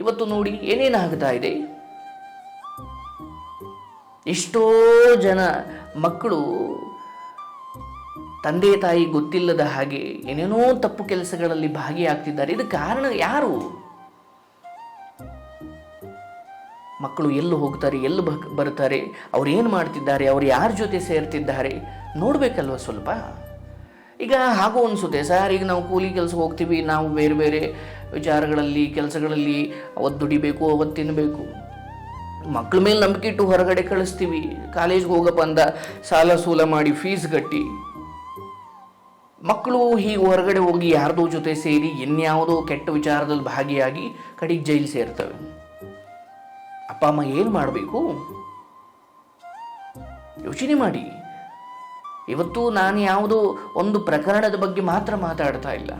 ಇವತ್ತು ನೋಡಿ ಏನೇನಾಗ್ತಾ ಇದೆ? ಎಷ್ಟೋ ಜನ ಮಕ್ಕಳು ತಂದೆ ತಾಯಿ ಗೊತ್ತಿಲ್ಲದ ಹಾಗೆ ಏನೇನೋ ತಪ್ಪು ಕೆಲಸಗಳಲ್ಲಿ ಭಾಗಿಯಾಗ್ತಿದ್ದಾರೆ. ಇದಕ್ಕೆ ಕಾರಣ ಯಾರು? ಮಕ್ಕಳು ಎಲ್ಲಿ ಹೋಗ್ತಾರೆ, ಎಲ್ಲಿ ಬರ್ತಾರೆ ಅವ್ರು ಏನು ಮಾಡ್ತಿದ್ದಾರೆ, ಅವ್ರು ಯಾರ ಜೊತೆ ಸೇರ್ತಿದ್ದಾರೆ ನೋಡಬೇಕಲ್ವ ಸ್ವಲ್ಪ? ಈಗ ಹಾಗೂ ಅನಿಸುತ್ತೆ, ಸರ್, ಈಗ ನಾವು ಕೂಲಿ ಕೆಲಸ ಹೋಗ್ತೀವಿ, ನಾವು ಬೇರೆ ಬೇರೆ ವಿಚಾರಗಳಲ್ಲಿ, ಕೆಲಸಗಳಲ್ಲಿ ಅವತ್ತು ದುಡಿಬೇಕು, ಅವತ್ತು ತಿನ್ನಬೇಕು ಮಕ್ಕಳ ಮೇಲೆ ನಂಬಿಕೆ ಇಟ್ಟು ಹೊರಗಡೆ ಕಳಿಸ್ತೀವಿ. ಕಾಲೇಜ್ಗೆ ಹೋಗಪ್ಪ ಅಂದ, ಸಾಲ ಸೂಲ ಮಾಡಿ ಫೀಸ್ ಕಟ್ಟಿ. ಮಕ್ಕಳು ಹೀಗೆ ಹೊರಗಡೆ ಹೋಗಿ ಯಾರ್ದೋ ಜೊತೆ ಸೇರಿ ಇನ್ಯಾವುದೋ ಕೆಟ್ಟ ವಿಚಾರದಲ್ಲಿ ಭಾಗಿಯಾಗಿ ಕಡೆಗೆ ಜೈಲು ಸೇರ್ತವೆ. ಅಪ್ಪ, ಅಮ್ಮ ಏನು ಮಾಡಬೇಕು? ಯೋಚನೆ ಮಾಡಿ. ಇವತ್ತು ನಾನು ಯಾವುದೋ ಒಂದು ಪ್ರಕರಣದ ಬಗ್ಗೆ ಮಾತ್ರ ಮಾತಾಡ್ತಾ ಇಲ್ಲ.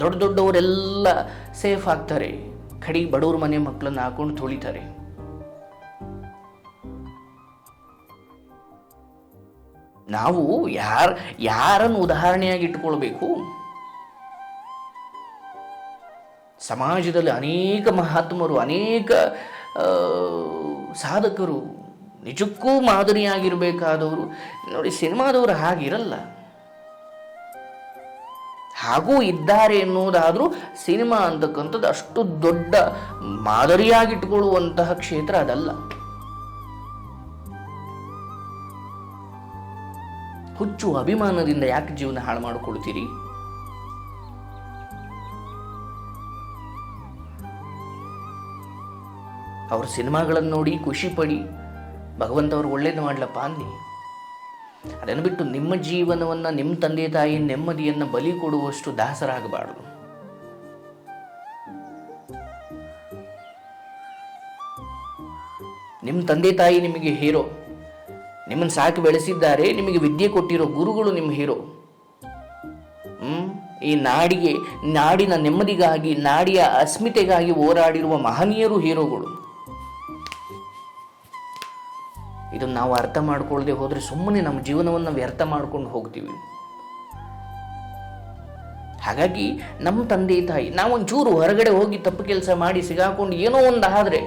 ದೊಡ್ಡ ದೊಡ್ಡವರೆಲ್ಲ ಸೇಫ್ ಆಗ್ತಾರೆ. ಕಡೆಗೆ ಬಡವ್ರ ಮನೆ ಮಕ್ಕಳನ್ನ ಹಾಕೊಂಡು ತೊಳಿತಾರೆ. ನಾವು ಯಾರ, ಯಾರನ್ನು ಉದಾಹರಣೆಯಾಗಿ ಇಟ್ಕೊಳ್ಬೇಕು ಸಮಾಜದಲ್ಲಿ ಅನೇಕ ಮಹಾತ್ಮರು, ಅನೇಕ ಸಾಧಕರು ನಿಜಕ್ಕೂ ಮಾದರಿಯಾಗಿರಬೇಕಾದವರು. ನೋಡಿ, ಸಿನಿಮಾದವರು ಹಾಗಿರಲ್ಲ. ಹಾಗೂ ಇದ್ದಾರೆ ಎನ್ನುವುದಾದರೂ ಸಿನಿಮಾ ಅಂತಕ್ಕಂಥದ್ದು ಅಷ್ಟು ದೊಡ್ಡ ಮಾದರಿಯಾಗಿಟ್ಕೊಳ್ಳುವಂತಹ ಕ್ಷೇತ್ರ ಅದಲ್ಲ. ಹುಚ್ಚು ಅಭಿಮಾನದಿಂದ ಯಾಕೆ ಜೀವನ ಹಾಳು ಮಾಡಿಕೊಳ್ತೀರಿ? ಅವ್ರ ಸಿನಿಮಾಗಳನ್ನು ನೋಡಿ ಖುಷಿ ಪಡಿ ಭಗವಂತ ಅವ್ರು ಒಳ್ಳೇದು ಮಾಡ್ಲಪ್ಪ ಅನ್ನಿ ಅದನ್ನು ಬಿಟ್ಟು ನಿಮ್ಮ ಜೀವನವನ್ನು ನಿಮ್ಮ ತಂದೆ ತಾಯಿ ನೆಮ್ಮದಿಯನ್ನು ಬಲಿ ಕೊಡುವಷ್ಟು ದಾಸರಾಗಬಾರದು. ನಿಮ್ಮ ತಂದೆ ತಾಯಿ ನಿಮಗೆ ಹೀರೋ, ನಿಮ್ಮನ್ನು ಸಾಕಿ ಬೆಳೆಸಿದ್ದಾರೆ, ನಿಮಗೆ ವಿದ್ಯೆ ಕೊಟ್ಟಿರೋ ಗುರುಗಳು ನಿಮ್ಮ ಹೀರೋ? ಈ ನಾಡಿಗೆ, ನಾಡಿನ ನೆಮ್ಮದಿಗಾಗಿ, ನಾಡಿಯ ಅಸ್ಮಿತೆಗಾಗಿ ಹೋರಾಡಿರುವ ಮಹನೀಯರು ಹೀರೋಗಳು. ಇದನ್ನು ನಾವು ಅರ್ಥ ಮಾಡ್ಕೊಳ್ಳದೆ ಹೋದರೆ ಸುಮ್ಮನೆ ನಮ್ಮ ಜೀವನವನ್ನು ವ್ಯರ್ಥ ಮಾಡ್ಕೊಂಡು ಹೋಗ್ತೀವಿ. ಹಾಗಾಗಿ ನಮ್ಮ ತಂದೆ ತಾಯಿ ನಾವು ಒಂಚೂರು ಹೊರಗಡೆ ಹೋಗಿ ತಪ್ಪು ಕೆಲಸ ಮಾಡಿ ಸಿಗಾಕೊಂಡು ಏನೋ ಒಂದು ಆದರೆ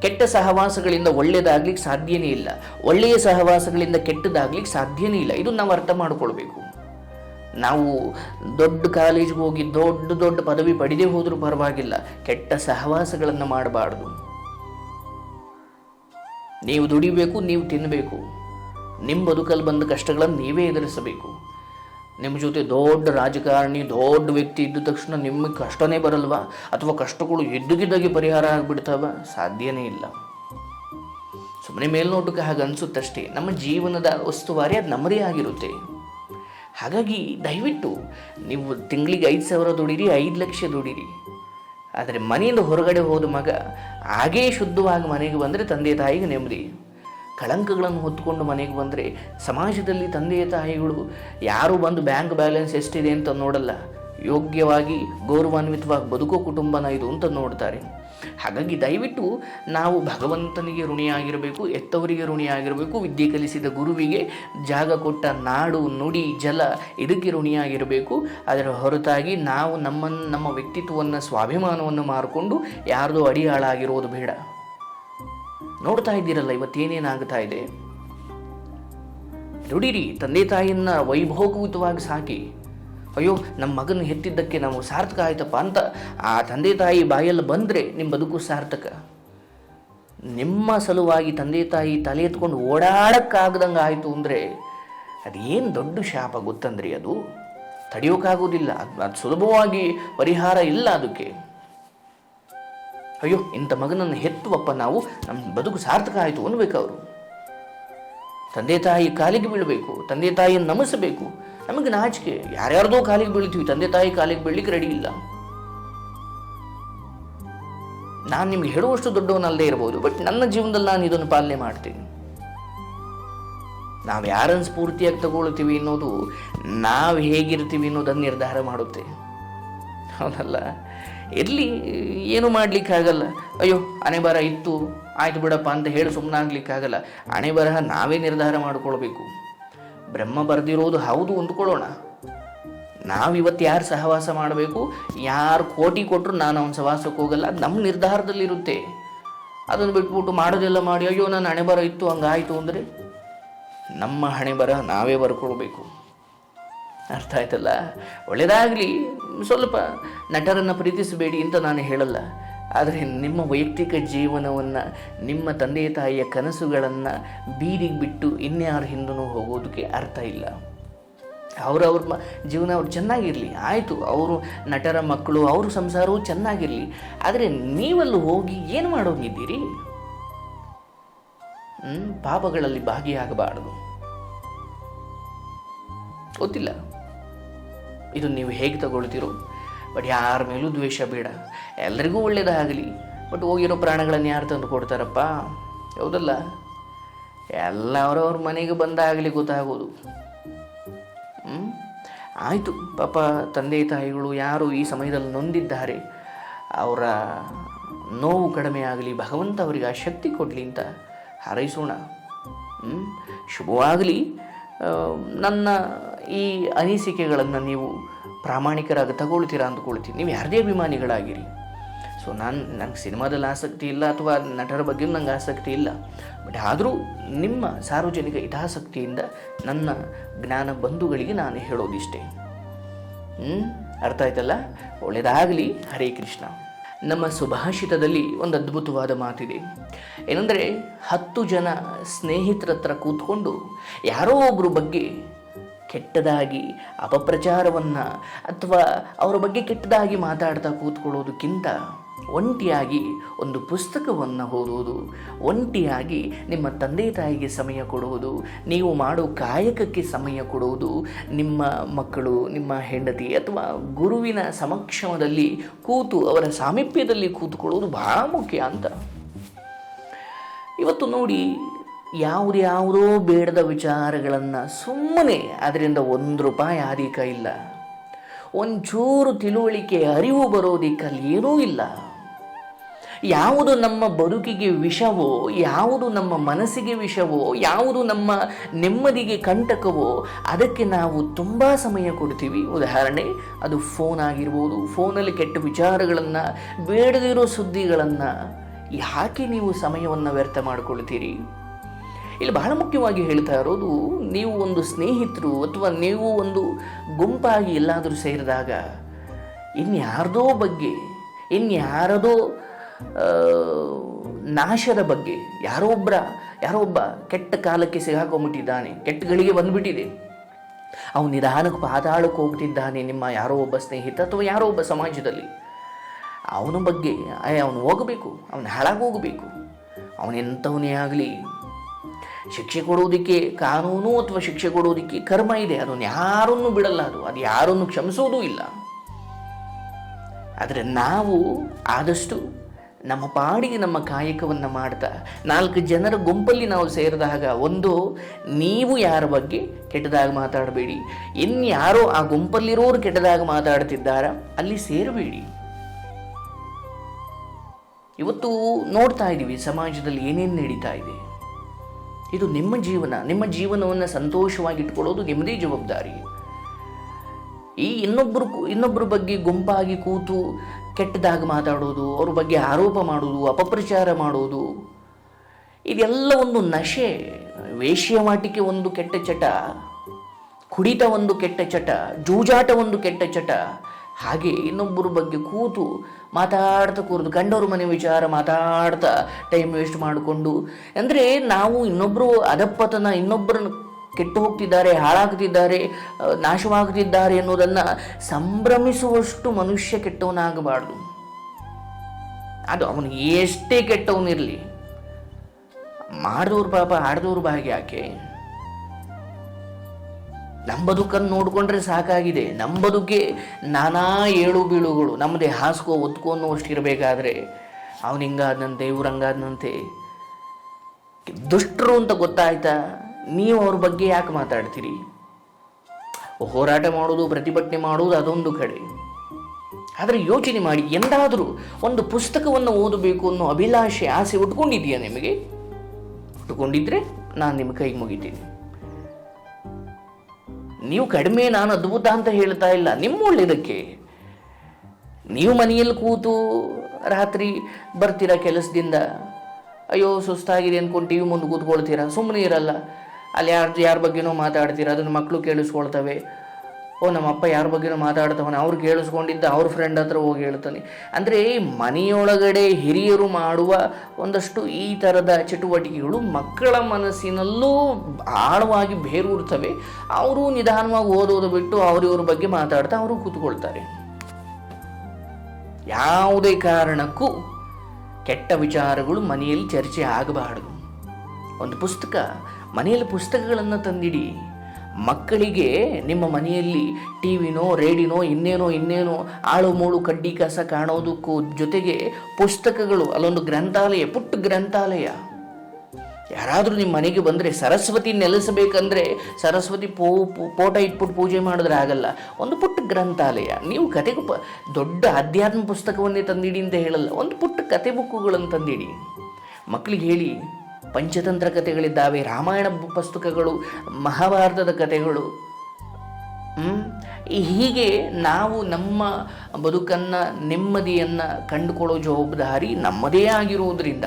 ಕೆಟ್ಟ ಸಹವಾಸಗಳಿಂದ ಒಳ್ಳೆಯದಾಗ್ಲಿಕ್ಕೆ ಸಾಧ್ಯನೇ ಇಲ್ಲ. ಒಳ್ಳೆಯ ಸಹವಾಸಗಳಿಂದ ಕೆಟ್ಟದಾಗ್ಲಿಕ್ಕೆ ಸಾಧ್ಯನೇ ಇಲ್ಲ. ಇದು ನಾವು ಅರ್ಥ ಮಾಡ್ಕೊಳ್ಬೇಕು. ನಾವು ದೊಡ್ಡ ಕಾಲೇಜ್ಗೆ ಹೋಗಿ ದೊಡ್ಡ ದೊಡ್ಡ ಪದವಿ ಪಡೆದೇ ಹೋದರೂ ಪರವಾಗಿಲ್ಲ. ಕೆಟ್ಟ ಸಹವಾಸಗಳನ್ನು ಮಾಡಬಾರ್ದು. ನೀವು ದುಡಿಬೇಕು, ನೀವು ತಿನ್ನಬೇಕು ನಿಮ್ಮ ಬದುಕಲ್ಲಿ ಬಂದ ಕಷ್ಟಗಳನ್ನು ನೀವೇ ಎದುರಿಸಬೇಕು. ನಿಮ್ಮ ಜೊತೆ ದೊಡ್ಡ ರಾಜಕಾರಣಿ, ದೊಡ್ಡ ವ್ಯಕ್ತಿ ಇದ್ದ ತಕ್ಷಣ ನಿಮಗೆ ಕಷ್ಟನೇ ಬರಲ್ವಾ? ಅಥವಾ ಕಷ್ಟಗಳು ಎದ್ದುಗಿದ್ದಾಗಿ ಪರಿಹಾರ ಆಗಿಬಿಡ್ತಾವ? ಸಾಧ್ಯನೇ ಇಲ್ಲ. ಸುಮ್ಮನೆ ಮೇಲ್ನೋಟಕ್ಕೆ ಹಾಗೆ ಅನಿಸುತ್ತಷ್ಟೇ ನಮ್ಮ ಜೀವನದ ವಸ್ತುವಾರಿ ಅದು ನಮ್ಮದೇ ಆಗಿರುತ್ತೆ. ಹಾಗಾಗಿ ದಯವಿಟ್ಟು ನೀವು ತಿಂಗಳಿಗೆ ಐದು ಸಾವಿರ ದುಡೀರಿ, ಐದು ಲಕ್ಷ ದುಡೀರಿ. ಆದರೆ ಮನೆಯಿಂದ ಹೊರಗಡೆ ಹೋದ ಮಗ ಹಾಗೇ ಶುದ್ಧವಾಗಿ ಮನೆಗೆ ಬಂದರೆ ತಂದೆ ತಾಯಿಗೆ ನೆಮ್ಮದಿ. ಕಳಂಕಗಳನ್ನು ಹೊತ್ತುಕೊಂಡು ಮನೆಗೆ ಬಂದರೆ ಸಮಾಜದಲ್ಲಿ ತಂದೆ ತಾಯಿಗಳು ಯಾರು ಬಂದು ಬ್ಯಾಂಕ್ ಬ್ಯಾಲೆನ್ಸ್ ಎಷ್ಟಿದೆ ಅಂತ ನೋಡಲ್ಲ. ಯೋಗ್ಯವಾಗಿ ಗೌರವಾನ್ವಿತವಾಗಿ ಬದುಕೋ ಕುಟುಂಬನ ಇದು ಅಂತ ನೋಡ್ತಾರೆ. ಹಾಗಾಗಿ ದಯವಿಟ್ಟು ನಾವು ಭಗವಂತನಿಗೆ ಋಣಿಯಾಗಿರಬೇಕು ಎತ್ತವರಿಗೆ ಋಣಿಯಾಗಿರಬೇಕು, ವಿದ್ಯೆ ಕಲಿಸಿದ ಗುರುವಿಗೆ ಜಾಗ ಕೊಟ್ಟ ನಾಡು, ನುಡಿ, ಜಲ ಇದಕ್ಕೆ ಋಣಿಯಾಗಿರಬೇಕು. ಅದರ ಹೊರತಾಗಿ ನಾವು ನಮ್ಮನ್ನು ನಮ್ಮ ವ್ಯಕ್ತಿತ್ವವನ್ನು, ಸ್ವಾಭಿಮಾನವನ್ನು ಮಾರಿಕೊಂಡು ಯಾರ್ದೋ ಅಡಿಯಾಳಾಗಿರೋದು ಬೇಡ. ನೋಡ್ತಾ ಇದ್ದೀರಲ್ಲ, ಇವತ್ತೇನೇನಾಗ್ತಾ ಇದೆ? ದುಡಿರಿ ತಂದೆ ತಾಯಿಯನ್ನ ವೈಭೋಗಯುತವಾಗಿ ಸಾಕಿ. ಅಯ್ಯೋ ನಮ್ಮ ಮಗನ ಹೆತ್ತಿದ್ದಕ್ಕೆ ನಾವು ಸಾರ್ಥಕ ಆಯ್ತಪ್ಪ ಅಂತ ಆ ತಂದೆ ತಾಯಿ ಬಾಯಲ್ಲಿ ಬಂದರೆ ನಿಮ್ಮ ಬದುಕು ಸಾರ್ಥಕ. ನಿಮ್ಮ ಸಲುವಾಗಿ ತಂದೆ ತಾಯಿ ತಲೆ ಎತ್ಕೊಂಡು ಓಡಾಡಕ್ಕಾಗ್ದಂಗೆ ಆಯಿತು ಅಂದರೆ ಅದೇನು ದೊಡ್ಡ ಶಾಪ ಗೊತ್ತಂದ್ರಿ ಅದು? ತಡೆಯೋಕ್ಕಾಗೋದಿಲ್ಲ ಅದು ಅದು ಸುಲಭವಾಗಿ ಪರಿಹಾರ ಇಲ್ಲ ಅದಕ್ಕೆ. ಅಯ್ಯೋ, ಇಂಥ ಮಗನನ್ನು ಹೆತ್ತುವಪ್ಪ ನಾವು ನಮ್ಮ ಬದುಕು ಸಾರ್ಥಕ ಆಯಿತು ಅನ್ಬೇಕು ಅವರು ತಂದೆ ತಾಯಿ ಕಾಲಿಗೆ ಬೀಳಬೇಕು, ತಂದೆ ತಾಯಿಯನ್ನು ನಮಿಸಬೇಕು ನಮಗೆ ನಾಚಿಕೆ ಯಾರ್ಯಾರ್ದೋ ಕಾಲಿಗೆ ಬೀಳ್ತೀವಿ, ತಂದೆ ತಾಯಿ ಕಾಲಿಗೆ ಬೀಳ್ಲಿಕ್ಕೆ ರೆಡಿ ಇಲ್ಲ. ನಾನು ನಿಮ್ಗೆ ಹೇಳುವಷ್ಟು ದೊಡ್ಡವನಲ್ಲದೆ ಇರಬಹುದು ಬಟ್ ನನ್ನ ಜೀವನದಲ್ಲಿ ನಾನು ಇದನ್ನು ಪಾಲನೆ ಮಾಡ್ತೀನಿ. ನಾವು ಯಾರನ್ನು ಸ್ಫೂರ್ತಿಯಾಗಿ ತಗೊಳ್ತೀವಿ ಅನ್ನೋದು, ನಾವು ಹೇಗಿರ್ತೀವಿ ಅನ್ನೋದನ್ನು ನಿರ್ಧಾರ ಮಾಡುತ್ತೆ. ಹೌದಲ್ಲ? ಇರಲಿ, ಏನು ಮಾಡಲಿಕ್ಕಾಗಲ್ಲ ಅಯ್ಯೋ, ಹಣೆ ಬರ ಇತ್ತು, ಆಯ್ತು ಬಿಡಪ್ಪ ಅಂತ ಹೇಳಿ ಸುಮ್ಮನೆ ಆಗ್ಲಿಕ್ಕಾಗಲ್ಲ ಹಣೆ ಬರಹ ನಾವೇ ನಿರ್ಧಾರ ಮಾಡಿಕೊಳ್ಬೇಕು. ಬ್ರಹ್ಮ ಬರೆದಿರೋದು ಹೌದು ಅಂದ್ಕೊಳ್ಳೋಣ. ನಾವಿವತ್ತು ಯಾರು ಸಹವಾಸ ಮಾಡಬೇಕು? ಯಾರು ಕೋಟಿ ಕೊಟ್ಟರು ನಾನು ಅವನ ಸಹವಾಸಕ್ಕೆ ಹೋಗಲ್ಲ ನಮ್ಮ ನಿರ್ಧಾರದಲ್ಲಿರುತ್ತೆ. ಅದನ್ನು ಬಿಟ್ಬಿಟ್ಟು ಮಾಡೋದೆಲ್ಲ ಮಾಡಿ, ಅಯ್ಯೋ, ನನ್ನ ಹಣೆ ಬರ ಇತ್ತು, ಹಂಗಾಯಿತು ಅಂದರೆ? ನಮ್ಮ ಹಣೆ ಬರ ನಾವೇ ಬರ್ಕೊಳ್ಬೇಕು. ಅರ್ಥ ಆಯ್ತಲ್ಲ? ಒಳ್ಳೆಯದಾಗಲಿ ಸ್ವಲ್ಪ ನಟರನ್ನು ಪ್ರೀತಿಸಬೇಡಿ ಅಂತ ನಾನು ಹೇಳಲ್ಲ. ಆದರೆ ನಿಮ್ಮ ವೈಯಕ್ತಿಕ ಜೀವನವನ್ನು, ನಿಮ್ಮ ತಂದೆ ತಾಯಿಯ ಕನಸುಗಳನ್ನು ಬೀದಿಗೆ ಬಿಟ್ಟು ಇನ್ಯಾರ ಹಿಂದೂ ಹೋಗೋದಕ್ಕೆ ಅರ್ಥ ಇಲ್ಲ. ಅವರವ್ರ ಮ, ಜೀವನ ಅವ್ರು ಚೆನ್ನಾಗಿರಲಿ, ಆಯಿತು, ಅವರು ನಟರ ಮಕ್ಕಳು, ಅವ್ರ ಸಂಸಾರವು ಚೆನ್ನಾಗಿರಲಿ, ಆದರೆ ನೀವಲ್ಲಿ ಹೋಗಿ ಏನು ಮಾಡೋಂಗಿದ್ದೀರಿ ಪಾಪಗಳಲ್ಲಿ ಭಾಗಿಯಾಗಬಾರದು. ಗೊತ್ತಿಲ್ಲ. ಇದು ನೀವು ಹೇಗೆ ತಗೊಳ್ತೀರೋ? ಬಟ್ ಯಾರ ಮೇಲೂ ದ್ವೇಷ ಬೇಡ. ಎಲ್ರಿಗೂ ಒಳ್ಳೆಯದಾಗಲಿ ಬಟ್ ಹೋಗಿರೋ ಪ್ರಾಣಗಳನ್ನು ಯಾರು ತಂದು ಕೊಡ್ತಾರಪ್ಪ? ಹೌದಲ್ಲ? ಎಲ್ಲ ಅವರವ್ರ ಮನೆಗೆ ಬಂದಾಗಲಿ ಗೊತ್ತಾಗೋದು. ಆಯಿತು, ಪಾಪ ತಂದೆ ತಾಯಿಗಳು ಯಾರು ಈ ಸಮಯದಲ್ಲಿ ನೊಂದಿದ್ದಾರೆ. ಅವರ ನೋವು ಕಡಿಮೆ ಆಗಲಿ, ಭಗವಂತ ಅವರಿಗೆ ಆ ಶಕ್ತಿ ಕೊಡಲಿ ಅಂತ ಹಾರೈಸೋಣ? ಶುಭವಾಗಲಿ. ನನ್ನ ಈ ಅನಿಸಿಕೆಗಳನ್ನು ನೀವು ಪ್ರಾಮಾಣಿಕರಾಗಿ ತಗೊಳ್ತೀರಾ ಅಂದ್ಕೊಳ್ತೀನಿ ನೀವು ಯಾರದೇ ಅಭಿಮಾನಿಗಳಾಗಿರಿ. ಸೊ ನಾನು ನನಗೆ ಸಿನಿಮಾದಲ್ಲಿ ಆಸಕ್ತಿ ಇಲ್ಲ ಅಥವಾ ನಟರ ಬಗ್ಗೆ ನಂಗೆ ಆಸಕ್ತಿ ಇಲ್ಲ. ಬಟ್ ಆದರೂ ನಿಮ್ಮ ಸಾರ್ವಜನಿಕ ಹಿತಾಸಕ್ತಿಯಿಂದ ನನ್ನ ಜ್ಞಾನ ಬಂಧುಗಳಿಗೆ ನಾನು ಹೇಳೋದಿಷ್ಟೇ. ಹ್ಞೂ ಅರ್ಥ ಆಯ್ತಲ್ಲ? ಒಳ್ಳೆಯದಾಗಲಿ ಹರೇ ಕೃಷ್ಣ. ನಮ್ಮ ಸುಭಾಷಿತದಲ್ಲಿ ಒಂದು ಅದ್ಭುತವಾದ ಮಾತಿದೆ. ಏನಂದರೆ ಹತ್ತು ಜನ ಸ್ನೇಹಿತರ ಹತ್ರ ಕೂತ್ಕೊಂಡು ಯಾರೋ ಒಬ್ಬರ ಬಗ್ಗೆ ಕೆಟ್ಟದಾಗಿ, ಅಪಪ್ರಚಾರವನ್ನು ಅಥವಾ ಅವರ ಬಗ್ಗೆ ಕೆಟ್ಟದಾಗಿ ಮಾತಾಡ್ತಾ ಕೂತ್ಕೊಳ್ಳೋದಕ್ಕಿಂತ ಒಂಟಿಯಾಗಿ ಒಂದು ಪುಸ್ತಕವನ್ನು ಓದುವುದು, ಒಂಟಿಯಾಗಿ ನಿಮ್ಮ ತಂದೆ ತಾಯಿಗೆ ಸಮಯ ಕೊಡುವುದು, ನೀವು ಮಾಡೋ ಕಾಯಕಕ್ಕೆ ಸಮಯ ಕೊಡುವುದು ನಿಮ್ಮ ಮಕ್ಕಳು, ನಿಮ್ಮ ಹೆಂಡತಿ ಅಥವಾ ಗುರುವಿನ ಸಮಕ್ಷಮದಲ್ಲಿ ಕೂತು ಅವರ ಸಾಮೀಪ್ಯದಲ್ಲಿ ಕೂತ್ಕೊಳ್ಳೋದು ಬಹಳ ಮುಖ್ಯ ಅಂತ. ಇವತ್ತು ನೋಡಿ ಯಾವುದ್ಯಾವುದೋ ಬೇಡದ ವಿಚಾರಗಳನ್ನು ಸುಮ್ಮನೆ ಅದರಿಂದ ಒಂದು ರೂಪಾಯಿ ಆದಿಕ ಇಲ್ಲ. ಒಂಚೂರು ತಿಳುವಳಿಕೆ, ಅರಿವು ಬರೋದಿಕ್ಕಲ್ಲಿ ಏನೂ ಇಲ್ಲ. ಯಾವುದು ನಮ್ಮ ಬದುಕಿಗೆ ವಿಷವೋ, ಯಾವುದು ನಮ್ಮ ಮನಸ್ಸಿಗೆ ವಿಷವೋ, ಯಾವುದು ನಮ್ಮ ನೆಮ್ಮದಿಗೆ ಕಂಟಕವೋ, ಅದಕ್ಕೆ ನಾವು ತುಂಬ ಸಮಯ ಕೊಡ್ತೀವಿ. ಉದಾಹರಣೆ, ಅದು ಫೋನ್ ಆಗಿರ್ಬೋದು. ಫೋನಲ್ಲಿ ಕೆಟ್ಟ ವಿಚಾರಗಳನ್ನು, ಬೇಡದಿರೋ ಸುದ್ದಿಗಳನ್ನು, ಯಾಕೆ ನೀವು ಸಮಯವನ್ನು ವ್ಯರ್ಥ ಮಾಡಿಕೊಳ್ತೀರಿ? ಇಲ್ಲಿ ಬಹಳ ಮುಖ್ಯವಾಗಿ ಹೇಳ್ತಾ ಇರೋದು, ನೀವು ಒಂದು ಸ್ನೇಹಿತರು ಅಥವಾ ನೀವು ಒಂದು ಗುಂಪಾಗಿ ಎಲ್ಲಾದರೂ ಸೇರಿದಾಗ, ಇನ್ಯಾರದೋ ಬಗ್ಗೆ, ಇನ್ಯಾರದೋ ನಾಶದ ಬಗ್ಗೆ, ಯಾರೋ ಒಬ್ಬರ ಯಾರೋ ಒಬ್ಬ ಕೆಟ್ಟ ಕಾಲಕ್ಕೆ ಸಿಗಾಕೊಂಡ್ಬಿಟ್ಟಿದ್ದಾನೆ ಕೆಟ್ಟ ಗಳಿಗೆ ಬಂದ್ಬಿಟ್ಟಿದೆ. ಅವನು ನಿಧಾನಕ್ಕೆ ಪಾದಾಳಕ್ಕೆ ಹೋಗ್ತಿದ್ದಾನೆ ನಿಮ್ಮ ಯಾರೋ ಒಬ್ಬ ಸ್ನೇಹಿತ ಅಥವಾ ಯಾರೋ ಒಬ್ಬ ಸಮಾಜದಲ್ಲಿ. ಅವನ ಬಗ್ಗೆ ಅವನು ಹೋಗಬೇಕು, ಅವನು ಹಾಳಾಗಿ ಹೋಗಬೇಕು ಅವನು ಎಂಥವನೇ ಆಗಲಿ ಶಿಕ್ಷೆ ಕೊಡೋದಕ್ಕೆ ಕಾನೂನು ಅಥವಾ ಶಿಕ್ಷೆ ಕೊಡೋದಕ್ಕೆ ಕರ್ಮ ಇದೆ. ಅದನ್ನು ಯಾರನ್ನು ಬಿಡಲ್ಲ ಅದು ಅದು ಯಾರನ್ನು ಕ್ಷಮಿಸೋದೂ ಇಲ್ಲ. ಆದರೆ ನಾವು ಆದಷ್ಟು ನಮ್ಮ ಪಾಡಿಗೆ ನಮ್ಮ ಕಾಯಕವನ್ನು ಮಾಡ್ತಾ, ನಾಲ್ಕು ಜನರ ಗುಂಪಲ್ಲಿ ನಾವು ಸೇರಿದಾಗ ಒಂದು, ನೀವು ಯಾರ ಬಗ್ಗೆ ಕೆಟ್ಟದಾಗಿ ಮಾತಾಡಬೇಡಿ. ಇನ್ಯಾರೋ ಆ ಗುಂಪಲ್ಲಿರೋರು ಕೆಟ್ಟದಾಗಿ ಮಾತಾಡ್ತಿದ್ದಾರ, ಅಲ್ಲಿ ಸೇರಬೇಡಿ. ಇವತ್ತು ನೋಡ್ತಾ ಇದ್ದೀವಿ ಸಮಾಜದಲ್ಲಿ ಏನೇನು ನಡೀತಾ ಇದೆ. ಇದು ನಿಮ್ಮ ಜೀವನ. ನಿಮ್ಮ ಜೀವನವನ್ನು ಸಂತೋಷವಾಗಿ ಇಟ್ಕೊಳ್ಳೋದು ನಿಮ್ಮದೇ ಜವಾಬ್ದಾರಿ. ಈ ಇನ್ನೊಬ್ಬರು ಇನ್ನೊಬ್ಬರ ಬಗ್ಗೆ ಗುಂಪಾಗಿ ಕೂತು ಕೆಟ್ಟದಾಗಿ ಮಾತಾಡೋದು, ಅವ್ರ ಬಗ್ಗೆ ಆರೋಪ ಮಾಡೋದು, ಅಪಪ್ರಚಾರ ಮಾಡೋದು ಇದೆಲ್ಲ ಒಂದು ನಶೆ ವೇಶ್ಯವಾಟಿಕೆ ಒಂದು ಕೆಟ್ಟ ಚಟ, ಕುಡಿತ ಒಂದು ಕೆಟ್ಟ ಚಟ, ಜೂಜಾಟ ಒಂದು ಕೆಟ್ಟ ಚಟ. ಹಾಗೆ ಇನ್ನೊಬ್ಬರ ಬಗ್ಗೆ ಕೂತು ಮಾತಾಡ್ತಾ ಕೂರ್ದು ಕಂಡವ್ರ ಮನೆ ವಿಚಾರ ಮಾತಾಡ್ತಾ ಟೈಮ್ ವೇಸ್ಟ್ ಮಾಡಿಕೊಂಡು. ಅಂದರೆ ನಾವು ಇನ್ನೊಬ್ಬರು ಅದಪ್ಪತನ ಇನ್ನೊಬ್ಬರನ್ನು ಕೆಟ್ಟು ಹೋಗ್ತಿದ್ದಾರೆ, ಹಾಳಾಗ್ತಿದ್ದಾರೆ ನಾಶವಾಗ್ತಿದ್ದಾರೆ ಅನ್ನೋದನ್ನು ಸಂಭ್ರಮಿಸುವಷ್ಟು ಮನುಷ್ಯ ಕೆಟ್ಟವನಾಗಬಾರ್ದು. ಅದು ಅವನು ಎಷ್ಟೇ ಕೆಟ್ಟವನಿರಲಿ ಮಾಡಿದವ್ರು ಪಾಪ, ಆಡ್ದವ್ರು ಭಾಗ್ಯ ಯಾಕೆ? ನಮ್ಮ ಬದುಕನ್ನು ನೋಡಿಕೊಂಡ್ರೆ ಸಾಕಾಗಿದೆ. ನಮ್ಮ ಬದುಕೆ ನಾನಾ ಏಳು ಬೀಳುಗಳು ನಮ್ಮದೇ ಹಾಸ್ಕೋ ಒತ್ಕೋ ಅನ್ನೋಷ್ಟಿರಬೇಕಾದ್ರೆ ಅವನು ಹಿಂಗಾದ್ನಂತೆ, ಇವ್ರು ಹಂಗಾದ್ನಂತೆ. ದುಷ್ಟರು ಅಂತ ಗೊತ್ತಾಯ್ತಾ? ನೀವು ಅವ್ರ ಬಗ್ಗೆ ಯಾಕೆ ಮಾತಾಡ್ತೀರಿ? ಹೋರಾಟ ಮಾಡೋದು ಪ್ರತಿಭಟನೆ ಮಾಡೋದು ಅದೊಂದು ಕಡೆ. ಆದರೆ ಯೋಚನೆ ಮಾಡಿ, ಎಂದಾದರೂ ಒಂದು ಪುಸ್ತಕವನ್ನು ಓದಬೇಕು ಅನ್ನೋ ಅಭಿಲಾಷೆ, ಆಸೆ ಉಟ್ಕೊಂಡಿದೆಯಾ ನಿಮಗೆ? ಉಟ್ಕೊಂಡಿದ್ರೆ ನಾನು ನಿಮ್ಮ ಕೈಗೆ ಮುಗಿತೀನಿ. ನೀವು ಕಡಿಮೆ ನಾನು ಅದ್ಭುತ ಅಂತ ಹೇಳ್ತಾ ಇಲ್ಲ. ನಿಮ್ಮ ಒಳ್ಳೆಯದಕ್ಕೆ ನೀವು ಮನೆಯಲ್ಲಿ ಕೂತು ರಾತ್ರಿ ಬರ್ತೀರಾ ಕೆಲಸದಿಂದ? ಅಯ್ಯೋ, ಸುಸ್ತಾಗಿದೆ ಅಂದ್ಕೊಂಡು ಟಿ ವಿ ಮುಂದೆ ಕೂತ್ಕೊಳ್ತೀರಾ? ಸುಮ್ಮನೆ ಇರಲ್ಲ. ಅಲ್ಲಿ ಯಾರು, ಯಾರ ಬಗ್ಗೆನೋ ಮಾತಾಡ್ತೀರಾ? ಅದನ್ನು ಮಕ್ಕಳು ಕೇಳಿಸ್ಕೊಳ್ತವೆ. ಓ, ನಮ್ಮಪ್ಪ ಯಾರ ಬಗ್ಗೆನೂ ಮಾತಾಡ್ತವನೆ ಅವ್ರು ಕೇಳಿಸ್ಕೊಂಡಿದ್ದ ಅವ್ರ ಫ್ರೆಂಡ್ ಹತ್ರ ಹೋಗಿ ಹೇಳ್ತಾನೆ. ಅಂದರೆ ಮನೆಯೊಳಗಡೆ ಹಿರಿಯರು ಮಾಡುವ ಒಂದಷ್ಟು ಈ ಥರದ ಚಟುವಟಿಕೆಗಳು ಮಕ್ಕಳ ಮನಸ್ಸಿನಲ್ಲೂ ಆಳವಾಗಿ ಬೇರೂರ್ತವೆ. ಅವರು ನಿಧಾನವಾಗಿ ಓದೋದು ಬಿಟ್ಟು ಅವರಿವ್ರ ಬಗ್ಗೆ ಮಾತಾಡ್ತಾ ಅವರು ಕೂತ್ಕೊಳ್ತಾರೆ. ಯಾವುದೇ ಕಾರಣಕ್ಕೂ ಕೆಟ್ಟ ವಿಚಾರಗಳು ಮನೆಯಲ್ಲಿ ಚರ್ಚೆ ಆಗಬಾರದು. ಒಂದು ಪುಸ್ತಕ, ಮನೆಯಲ್ಲಿ ಪುಸ್ತಕಗಳನ್ನು ತಂದಿಡಿ. ಮಕ್ಕಳಿಗೆ ನಿಮ್ಮ ಮನೆಯಲ್ಲಿ ಟಿ ವಿನೋ ರೇಡಿನೋ, ಇನ್ನೇನೋ ಇನ್ನೇನೋ, ಆಳು ಮೂಳು ಕಡ್ಡಿ ಕಸ ಕಾಣೋದಕ್ಕೂ ಜೊತೆಗೆ ಪುಸ್ತಕಗಳು, ಅಲ್ಲೊಂದು ಗ್ರಂಥಾಲಯ, ಪುಟ್ಟ ಗ್ರಂಥಾಲಯ. ಯಾರಾದರೂ ನಿಮ್ಮ ಮನೆಗೆ ಬಂದರೆ ಸರಸ್ವತಿ ನೆಲೆಸಬೇಕಂದ್ರೆ ಸರಸ್ವತಿ ಪೋ ಪೋಟ ಇಟ್ಬಿಟ್ಟು ಪೂಜೆ ಮಾಡಿದ್ರೆ ಆಗಲ್ಲ. ಒಂದು ಪುಟ್ಟ ಗ್ರಂಥಾಲಯ. ನೀವು ಕತೆಗೂ ಪ ದೊಡ್ಡ ಅಧ್ಯಾತ್ಮ ಪುಸ್ತಕವನ್ನೇ ತಂದಿಡಿ ಅಂತ ಹೇಳಲ್ಲ, ಒಂದು ಪುಟ್ಟ ಕತೆ ಬುಕ್ಕುಗಳನ್ನು ತಂದಿಡಿ. ಮಕ್ಕಳಿಗೆ ಹೇಳಿ ಪಂಚತಂತ್ರ ಕಥೆಗಳಿದ್ದಾವೆ, ರಾಮಾಯಣ ಪುಸ್ತಕಗಳು, ಮಹಾಭಾರತದ ಕಥೆಗಳು. ಹೀಗೆ ನಾವು ನಮ್ಮ ಬದುಕನ್ನು ನೆಮ್ಮದಿಯನ್ನು ಕಂಡುಕೊಳ್ಳೋ ಜವಾಬ್ದಾರಿ ನಮ್ಮದೇ ಆಗಿರುವುದರಿಂದ.